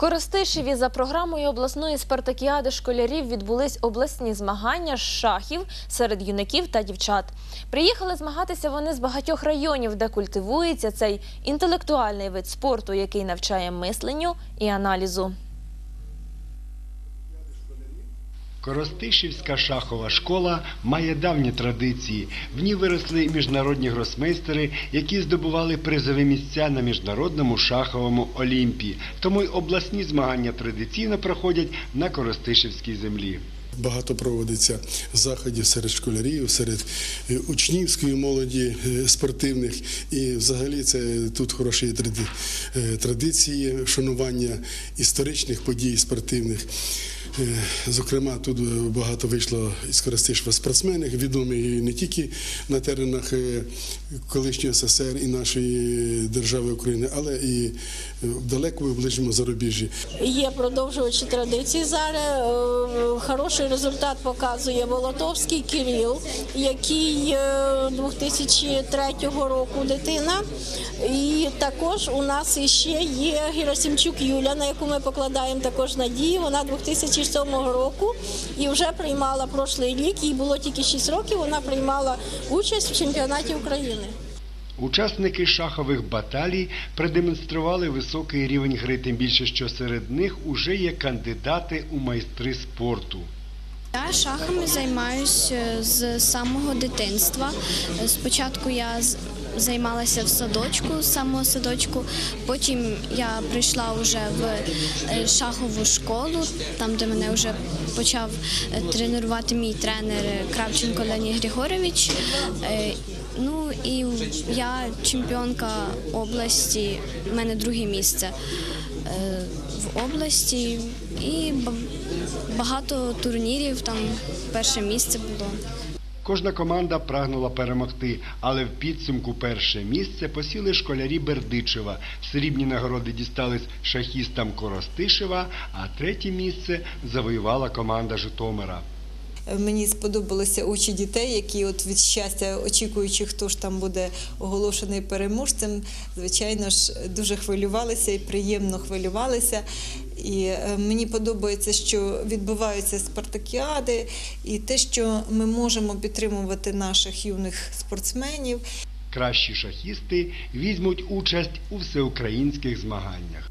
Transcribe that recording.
Коростишеві за програмою обласної спартакіади школярів відбулись обласні змагання з шахів серед юнаків та дівчат. Приїхали змагатися вони з багатьох районів, де культивується цей інтелектуальний вид спорту, який навчає мисленню і аналізу. Коростишівська шахова школа має давні традиції. В ній виросли міжнародні гросмейстери, які здобували призові місця на міжнародному шаховому олімпі. Тому й обласні змагання традиційно проходять на Коростишівській землі. Багато проводиться заходів серед школярів, серед е, учнівської молоді е, спортивних. І взагалі це тут хороші е, традиції шанування історичних подій спортивних. Зокрема, тут багато вийшло із Коростишева спортсменів, відомі не тільки на теренах колишньої СССР і нашої держави України, але і в далекому і ближньому зарубіжжі. Є продовжувачі традицій зараз. Е, Хороший результат показує Волотовський Кирил, який е, 2003 року дитина. І також у нас ще є Герасимчук Юля, на яку ми покладаємо також надії. Вона 2007 року і вже приймала прошлий рік. Їй було тільки 6 років. Вона приймала участь в чемпіонаті України. Учасники шахових баталій продемонстрували високий рівень гри, тим більше, що серед них уже є кандидати у майстри спорту. Я шахами займаюся з самого дитинства. Спочатку я займалася в садочку, з самого садочку. Потім я прийшла вже в е, шахову школу, там де мене вже почав е, тренувати мій тренер Кравченко Леонід Григорович. Ну і я чемпіонка області, в мене друге місце е, в області і багато турнірів, там перше місце було. Кожна команда прагнула перемогти, але в підсумку перше місце посіли школярі Бердичева. Срібні нагороди дістались шахістам Коростишева, а третє місце завоювала команда Житомира. Мені сподобалися очі дітей, які от від щастя, очікуючи, хто ж там буде оголошений переможцем, звичайно ж, дуже хвилювалися і приємно хвилювалися. І е, мені подобається, що відбуваються спартакіади, і те, що ми можемо підтримувати наших юних спортсменів. Кращі шахісти візьмуть участь у всеукраїнських змаганнях.